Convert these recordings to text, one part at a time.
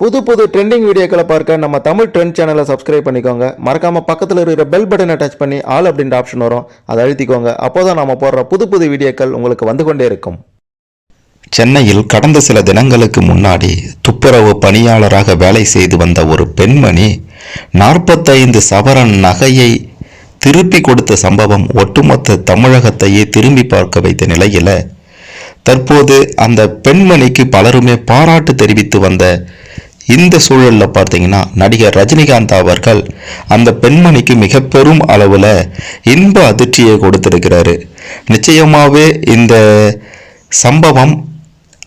புது புது ட்ரெண்டிங் வீடியோக்களை பார்க்க நம்ம தமிழ் ட்ரெண்ட் சேனலை சப்ஸ்கிரைப் பண்ணிக்கோங்க. மறக்காமல் பக்கத்தில் இருக்கிற பெல் பட்டனை டச் பண்ணி ஆல் அப்படின்ற ஆப்ஷன் வரும். அதை அழுத்திக்கோங்க. அப்போதான் நம்ம போடுற புது புது வீடியோக்கள் உங்களுக்கு வந்து கொண்டே இருக்கும். சென்னையில் கடந்த சில தினங்களுக்கு முன்னாடி துப்புரவு பணியாளராக வேலை செய்து வந்த ஒரு பெண்மணி நாற்பத்தைந்து சவரன் நகையை திருப்பி கொடுத்த சம்பவம் ஒட்டுமொத்த தமிழகத்தையே திரும்பி பார்க்க வைத்த நிலையில் தற்போது அந்த பெண்மணிக்கு பலருமே பாராட்டு தெரிவித்து வந்த இந்த சூழலில் பார்த்தீங்கன்னா நடிகர் ரஜினிகாந்த் அவர்கள் அந்த பெண்மணிக்கு மிக பெரும் அளவில் இன்ப அதிர்ச்சியை கொடுத்திருக்கிறாரு. நிச்சயமாகவே இந்த சம்பவம்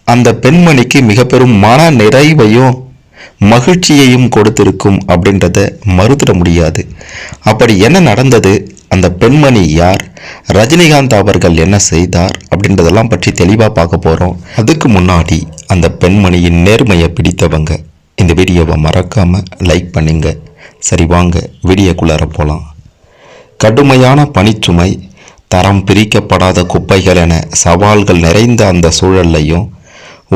அந்த பெண்மணிக்கு மிக பெரும் மன நிறைவையும் மகிழ்ச்சியையும் கொடுத்திருக்கும் அப்படின்றத மறுத்திட முடியாது. அப்படி என்ன நடந்தது? அந்த பெண்மணி யார்? ரஜினிகாந்த் அவர்கள் என்ன செய்தார்? அப்படின்றதெல்லாம் பற்றி தெளிவாக பார்க்க போகிறோம் அதுக்கு முன்னாடி அந்த பெண்மணியின் நேர்மையை பிடித்தவங்க. இந்த வீடியோவை மறக்காமல் லைக் பண்ணுங்க. சரி வாங்க வீடியோக்குள்ளார போகலாம் கடுமையான பணிச்சுமை தரம் பிரிக்கப்படாத குப்பைகள் என சவால்கள் நிறைந்த அந்த சூழல்லையும்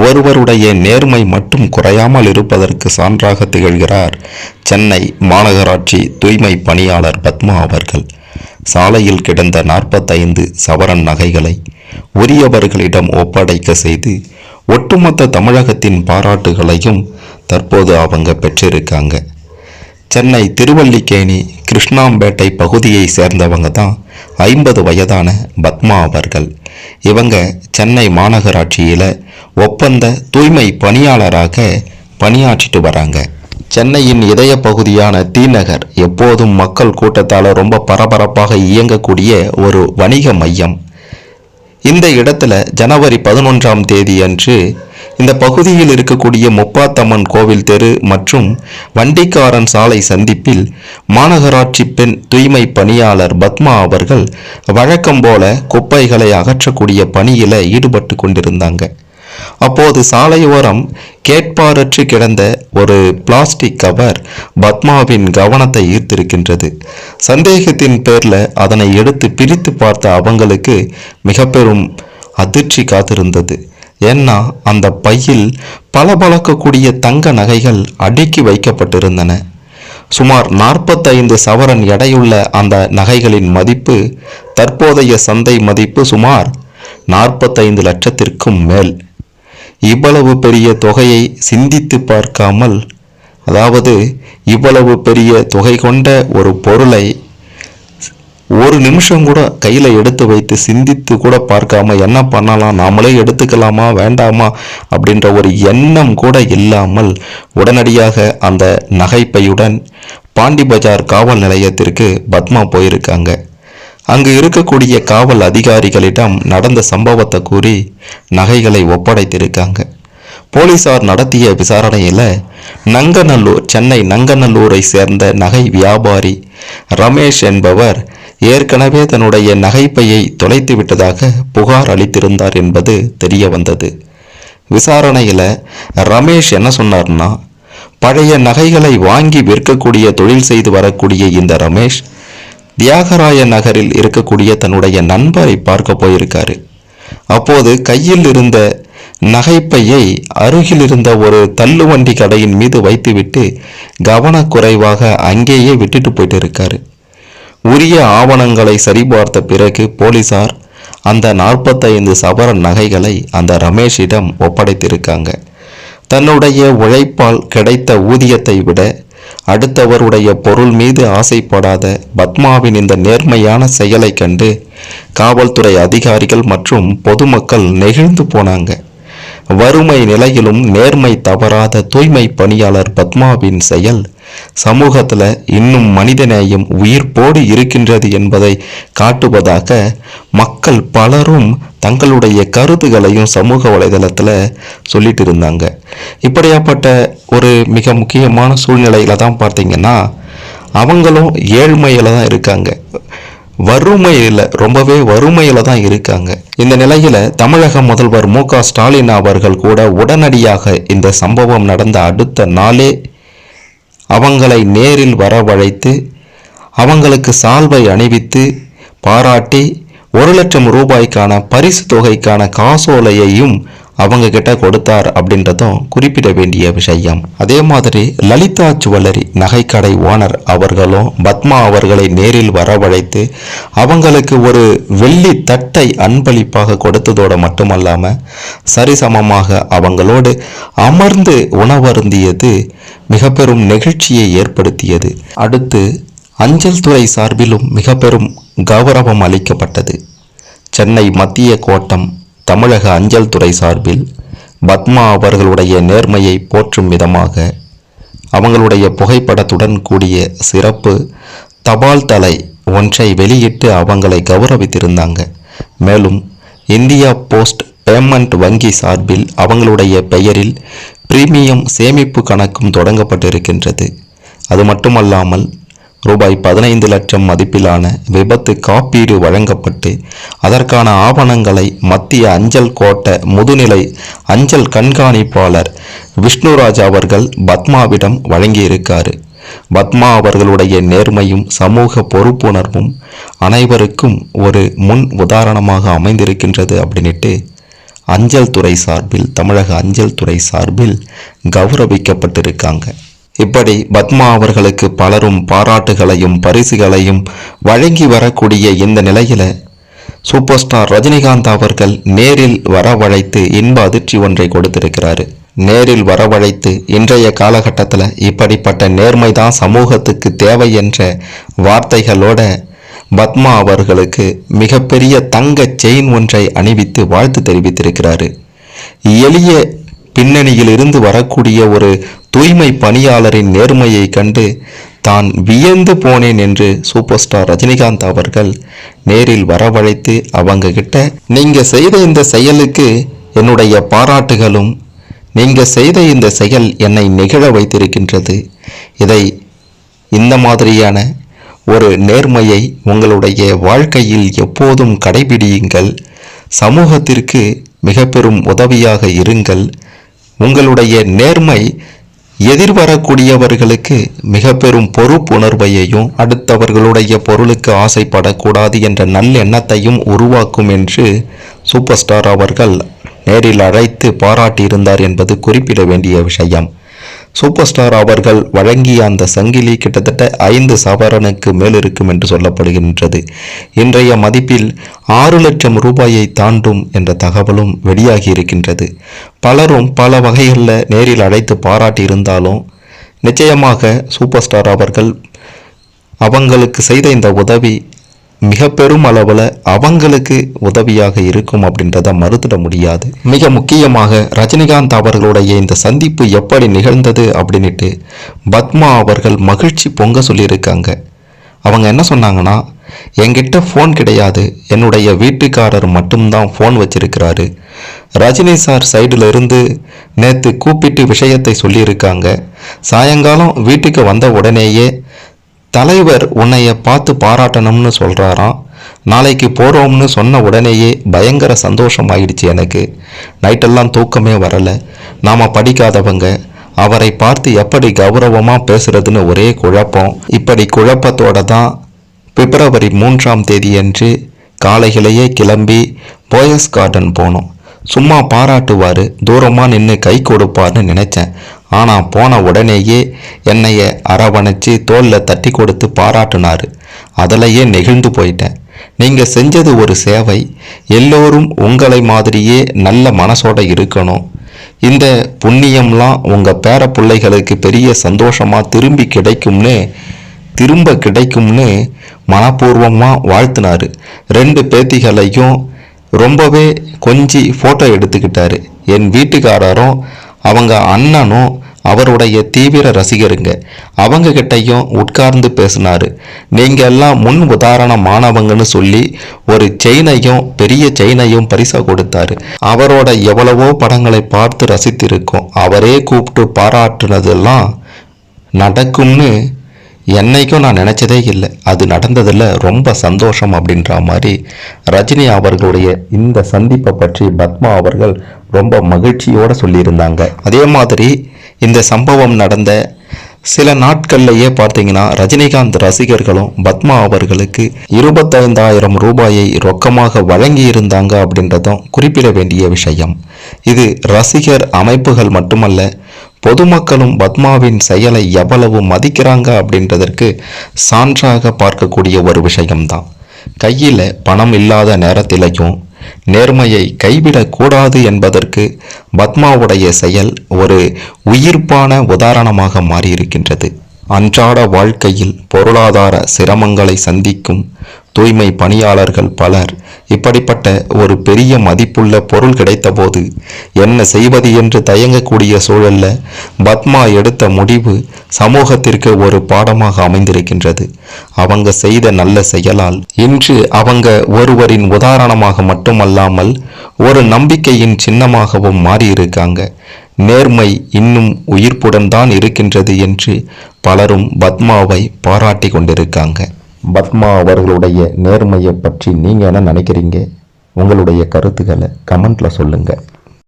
ஒருவருடைய நேர்மை மட்டும் குறையாமல் இருப்பதற்கு சான்றாக திகழ்கிறார் சென்னை மாநகராட்சி தூய்மை பணியாளர் பத்மா அவர்கள். சாலையில் கிடந்த நாற்பத்தைந்து சவரன் நகைகளை உரியவர்களிடம் ஒப்படைக்க செய்து ஒட்டுமொத்த தமிழகத்தின் பாராட்டுகளையும் தற்போது அவங்க பெற்றிருக்காங்க. சென்னை திருவல்லிக்கேணி கிருஷ்ணாம்பேட்டை பகுதியை சேர்ந்தவங்க தான் ஐம்பது வயதான பத்மா அவர்கள். இவங்க சென்னை மாநகராட்சியில் ஒப்பந்த தூய்மை பணியாளராக பணியாற்றிட்டு வராங்க. சென்னையின் இதய பகுதியான தீநகர் எப்போதும் மக்கள் கூட்டத்தால் ரொம்ப பரபரப்பாக இயங்கக்கூடிய ஒரு வணிக மையம். இந்த இடத்துல ஜனவரி பதினொன்றாம் தேதி அன்று இந்த பகுதியில் இருக்கக்கூடிய முப்பாத்தம்மன் கோவில் தெரு மற்றும் வண்டிக்காரன் சாலை சந்திப்பில் மாநகராட்சி பெண் தூய்மை பணியாளர் பத்மா அவர்கள் வழக்கம் போல குப்பைகளை அகற்றக்கூடிய பணியில ஈடுபட்டு கொண்டிருந்தாங்க. அப்போது சாலையோரம் கேட்பாரற்று கிடந்த ஒரு பிளாஸ்டிக் கவர் பத்மாவின் கவனத்தை ஈர்த்திருக்கின்றது. சந்தேகத்தின் பேர்ல அதனை எடுத்து பிரித்து பார்த்த அவங்களுக்கு மிக பெரும் அதிர்ச்சி காத்திருந்தது. ஏன்னா அந்த பையில் பளபளக்கக்கூடிய தங்க நகைகள் அடுக்கி வைக்கப்பட்டிருந்தன. சுமார் நாற்பத்தைந்து சவரன் எடையுள்ள அந்த நகைகளின் மதிப்பு தற்போதைய சந்தை மதிப்பு சுமார் நாற்பத்தைந்து லட்சத்திற்கும் மேல். இவ்வளவு பெரிய தொகையை சிந்தித்து பார்க்காமல் அதாவது இவ்வளவு பெரிய தொகை கொண்ட ஒரு பொருளை ஒரு நிமிஷம் கூட கையில் எடுத்து வைத்து சிந்தித்து கூட பார்க்காம என்ன பண்ணலாம்? நாமளே எடுத்துக்கலாமா? வேண்டாமா? அப்படின்ற ஒரு எண்ணம் கூட இல்லாமல் உடனடியாக அந்த நகைப்பையுடன் பாண்டி பஜார் காவல் நிலையத்திற்கு பத்மா போயிருக்காங்க. அங்கு இருக்கக்கூடிய காவல் அதிகாரிகளிடம் நடந்த சம்பவத்தை கூறி நகைகளை ஒப்படைத்திருக்காங்க. போலீசார் நடத்திய விசாரணையில் நங்கநல்லூர் சென்னை நங்கநல்லூரை சேர்ந்த நகை வியாபாரி ரமேஷ் என்பவர் ஏற்கனவே தன்னுடைய நகைப்பையை தொலைத்து விட்டதாக புகார் அளித்திருந்தார் என்பது தெரிய வந்தது விசாரணையில் ரமேஷ் என்ன சொன்னார்னா பழைய நகைகளை வாங்கி விற்கக்கூடிய தொழில் செய்து வரக்கூடிய இந்த ரமேஷ் தியாகராய நகரில் இருக்கக்கூடிய தன்னுடைய நண்பரை பார்க்க போயிருக்காரு. அப்போது கையில் இருந்த நகைப்பையை அருகில் இருந்த ஒரு தள்ளுவண்டி கடையின் மீது வைத்துவிட்டு கவனக்குறைவாக அங்கேயே விட்டுட்டு போயிட்டு இருக்காரு. உரிய ஆவணங்களை சரிபார்த்த பிறகு போலீசார் அந்த நாற்பத்தைந்து சவரன் நகைகளை அந்த ரமேஷிடம் ஒப்படைத்திருக்காங்க. தன்னுடைய உழைப்பால் கிடைத்த ஊதியத்தை விட அடுத்தவருடைய பொருள் மீது ஆசைப்படாத பத்மாவின் இந்த நேர்மையான செயலை கண்டு காவல்துறை அதிகாரிகள் மற்றும் பொதுமக்கள் நெகிழ்ந்து போனாங்க. வறுமை நிலையிலும் நேர்மை தவறாத தூய்மை பணியாளர் பத்மாவின் செயல். சமூகத்தில் இன்னும் மனிதநேயம் உயிர்ப்போடு இருக்கின்றது என்பதை காட்டுவதாக மக்கள் பலரும் தங்களுடைய கருத்துகளையும் சமூக வலைதளத்தில் சொல்லிட்டு இருந்தாங்க. இப்படியாப்பட்ட ஒரு மிக முக்கியமான சூழ்நிலையில் தான் பார்த்தீங்கன்னா அவங்களும் ஏழ்மையில் தான் இருக்காங்க. வறுமையில் ரொம்பவே வறுமையில தான் இருக்காங்க. இந்த நிலையில தமிழக முதல்வர் மு க ஸ்டாலின் அவர்கள் கூட உடனடியாக இந்த சம்பவம் நடந்த அடுத்த நாளே அவங்களை நேரில் வரவழைத்து அவங்களுக்கு சால்வை அணிவித்து பாராட்டி ஒரு லட்சம் ரூபாய்க்கான பரிசு தொகைக்கான காசோலையையும் அவங்க கிட்ட கொடுத்தார் அப்படின்றதும் குறிப்பிட வேண்டிய விஷயம். அதே மாதிரி லலிதா ஜுவல்லரி நகைக்கடை ஓனர் அவர்களும் பத்மா அவர்களை நேரில் வரவழைத்து அவங்களுக்கு ஒரு வெள்ளி தட்டை அன்பளிப்பாக கொடுத்ததோடு மட்டுமல்லாம சரிசமமாக அவங்களோடு அமர்ந்து உணவருந்தியது மிக பெரும் நெகிழ்ச்சியை ஏற்படுத்தியது. அடுத்து அஞ்சல் துறை சார்பிலும் மிக பெரும் கௌரவம் அளிக்கப்பட்டது. சென்னை மத்திய கோட்டம் தமிழக அஞ்சல் துறை சார்பில் பத்மா அவர்களுடைய நேர்மையை போற்றும் விதமாக அவங்களுடைய புகைப்படத்துடன் கூடிய சிறப்பு தபால் தலை ஒன்றை வெளியிட்டு அவங்களை கௌரவித்திருந்தாங்க. மேலும் இந்தியா போஸ்ட் பேமெண்ட் வங்கி சார்பில் அவங்களுடைய பெயரில் பிரீமியம் சேமிப்பு கணக்கும் தொடங்கப்பட்டிருக்கின்றது. அது மட்டுமல்லாமல் ரூபாய் பதினைந்து லட்சம் மதிப்பிலான விபத்து காப்பீடு வழங்கப்பட்டு அதற்கான ஆவணங்களை மத்திய அஞ்சல் கோட்ட முதுநிலை அஞ்சல் கண்காணிப்பாளர் விஷ்ணுராஜ் அவர்கள் பத்மாவிடம் வழங்கியிருக்காரு. பத்மா அவர்களுடைய நேர்மையும் சமூக பொறுப்புணர்வும் அனைவருக்கும் ஒரு முன் உதாரணமாக அமைந்திருக்கின்றது அப்படின்ட்டு அஞ்சல் துறை சார்பில் தமிழக அஞ்சல் துறை சார்பில் கௌரவிக்கப்பட்டிருக்காங்க. இப்படி பத்மா அவர்களுக்கு பலரும் பாராட்டுகளையும் பரிசுகளையும் வழங்கி வரக்கூடிய இந்த நிலையில சூப்பர் ஸ்டார் ரஜினிகாந்த் அவர்கள் நேரில் வரவழைத்து இன்ப அதிர்ச்சி ஒன்றை கொடுத்திருக்கிறாரு. நேரில் வரவழைத்து இன்றைய காலகட்டத்தில் இப்படிப்பட்ட நேர்மைதான் சமூகத்துக்கு தேவை என்ற வார்த்தைகளோட பத்மா அவர்களுக்கு மிகப்பெரிய தங்க செயின் ஒன்றை அணிவித்து வாழ்த்து தெரிவித்திருக்கிறாரு. எளிய பின்னணியில் இருந்து வரக்கூடிய ஒரு தூய்மை பணியாளரின் நேர்மையை கண்டு தான் வியந்து போனேன் என்று சூப்பர் ஸ்டார் ரஜினிகாந்த் அவர்கள் நேரில் வரவழைத்து அவங்க கிட்ட நீங்க செய்த இந்த செயலுக்கு என்னுடைய பாராட்டுகளும் நீங்க செய்த இந்த செயல் என்னை நிகழ வைத்திருக்கின்றது. இதை இந்த மாதிரியான ஒரு நேர்மையை உங்களுடைய வாழ்க்கையில் எப்போதும் கடைபிடியுங்கள். சமூகத்திற்கு மிக பெரும் உதவியாக இருங்கள். உங்களுடைய நேர்மை எதிர்வரக்கூடியவர்களுக்கு மிக பெரும் பொறுப்புணர்வையையும் அடுத்தவர்களுடைய பொருளுக்கு ஆசைப்படக்கூடாது என்ற நல்லெண்ணத்தையும் உருவாக்கும் என்று சூப்பர் ஸ்டார் அவர்கள் நேரில் அழைத்து பாராட்டியிருந்தார் என்பது குறிப்பிட வேண்டிய விஷயம். சூப்பர் ஸ்டார் அவர்கள் வழங்கிய அந்த சங்கிலி கிட்டத்தட்ட ஐந்து சவரனுக்கு மேல் இருக்கும் என்று சொல்லப்படுகின்றது. இன்றைய மதிப்பில் ஆறு லட்சம் ரூபாயை தாண்டும் என்ற தகவலும் வெளியாகி இருக்கின்றது. பலரும் பல வகைகளில் நேரில் அழைத்து பாராட்டி இருந்தாலும் நிச்சயமாக சூப்பர் ஸ்டார் அவர்கள் அவங்களுக்கு செய்த இந்த உதவி மிக பெரும் அளவில் அவங்களுக்கு உதவியாக இருக்கும் அப்படின்றத மறுத்துட முடியாது. மிக முக்கியமாக ரஜினிகாந்த் அவர்களுடைய இந்த சந்திப்பு எப்படி நிகழ்ந்தது அப்படின்ட்டு பத்மா அவர்கள் மகிழ்ச்சி பொங்க சொல்லியிருக்காங்க. அவங்க என்ன சொன்னாங்கன்னா என்கிட்ட ஃபோன் கிடையாது. என்னுடைய வீட்டுக்காரர் மட்டும்தான் ஃபோன் வச்சிருக்கிறாரு. ரஜினி சார் சைடில் இருந்து நேற்று கூப்பிட்டு விஷயத்தை சொல்லியிருக்காங்க. சாயங்காலம் வீட்டுக்கு வந்த உடனேயே தலைவர் உன்னைய பார்த்து பாராட்டணும்னு சொல்கிறாராம் நாளைக்கு போகிறோம்னு சொன்ன உடனேயே பயங்கர சந்தோஷம் ஆயிடுச்சு எனக்கு. நைட்டெல்லாம் தூக்கமே வரலை. நாம் படிக்காதவங்க. அவரை பார்த்து எப்படி கௌரவமாக பேசுறதுன்னு ஒரே குழப்பம். இப்படி குழப்பத்தோட தான் பிப்ரவரி மூன்றாம் தேதியன்று காலையிலேயே கிளம்பி போயஸ் கார்டன் போனோம். சும்மா பாராட்டுவார் தூரமாக நின்று கை கொடுப்பார்னு நினச்சேன். ஆனால் போன உடனேயே என்னைய அரவணைச்சு தோளில் தட்டி கொடுத்து பாராட்டினார். அதிலையே நெகிழ்ந்து போயிட்டேன். நீங்கள் செஞ்சது ஒரு சேவை. எல்லோரும் உங்களை மாதிரியே நல்ல மனசோட இருக்கணும். இந்த புண்ணியம்லாம் உங்கள் பேர பிள்ளைகளுக்கு பெரிய சந்தோஷமாக திரும்பி கிடைக்கும்னு திரும்ப கிடைக்கும்னு மனப்பூர்வமாக வாழ்த்தினார். ரெண்டு பேத்திகளையும் ரொம்பவே கொஞ்சி ஃபோட்டோ எடுத்துக்கிட்டாரு. என் வீட்டுக்காரரும் அவங்க அண்ணனும் அவருடைய தீவிர ரசிகருங்க. அவங்க கிட்டையும் உட்கார்ந்து பேசினாரு. நீங்க எல்லாம் முன் உதாரணமானவங்கன்னு சொல்லி ஒரு செயினையும் பெரிய செயினையும் பரிசா கொடுத்தாரு. அவரோட எவ்வளவோ படங்களை பார்த்து ரசித்திருக்கோம். அவரே கூப்பிட்டு பாராட்டுனதெல்லாம் நடக்கும்னு என்னைக்கும் நான் நினச்சதே இல்லை. அது நடந்ததில் ரொம்ப சந்தோஷம் அப்படின்ற மாதிரி ரஜினி அவர்களுடைய இந்த சந்திப்பை பற்றி பத்மா அவர்கள் ரொம்ப மகிழ்ச்சியோடு சொல்லியிருந்தாங்க. அதே மாதிரி இந்த சம்பவம் நடந்த சில நாட்கள்லையே பார்த்தீங்கன்னா ரஜினிகாந்த் ரசிகர்களும் பத்மா அவர்களுக்கு இருபத்தைந்தாயிரம் ரூபாயை ரொக்கமாக வழங்கி இருந்தாங்க அப்படின்றதும் குறிப்பிட வேண்டிய விஷயம். இது ரசிகர் அமைப்புகள் மட்டுமல்ல பொதுமக்களும் பத்மாவின் செயலை எவ்வளவு மதிக்கிறாங்க அப்படின்றதற்கு சான்றாக பார்க்கக்கூடிய ஒரு விஷயம்தான். கையில் பணம் இல்லாத நேரத்திலையும் நேர்மையை கைவிடக்கூடாது என்பதற்கு பத்மாவுடைய செயல் ஒரு உயிர்ப்பான உதாரணமாக மாறியிருக்கின்றது. அன்றாட வாழ்க்கையில் பொருளாதார சிரமங்களை சந்திக்கும் தூய்மை பணியாளர்கள் பலர் இப்படிப்பட்ட ஒரு பெரிய மதிப்புள்ள பொருள் கிடைத்தபோது என்ன செய்வது என்று தயங்கக்கூடிய சூழல்ல பத்மா எடுத்த முடிவு சமூகத்திற்கு ஒரு பாடமாக அமைந்திருக்கின்றது. அவங்க செய்த நல்ல செயலால் இன்று அவங்க ஒருவரின் உதாரணமாக மட்டுமல்லாமல் ஒரு நம்பிக்கையின் சின்னமாகவும் மாறியிருக்காங்க. நேர்மை இன்னும் உயிர்ப்புடன் தான் இருக்கின்றது என்று பலரும் பத்மாவை பாராட்டி கொண்டிருக்காங்க. பத்மா அவர்களுடைய நேர்மையை பற்றி நீங்கள் என்ன நினைக்கிறீங்க? உங்களுடைய கருத்துக்களை கமெண்ட்டில் சொல்லுங்கள்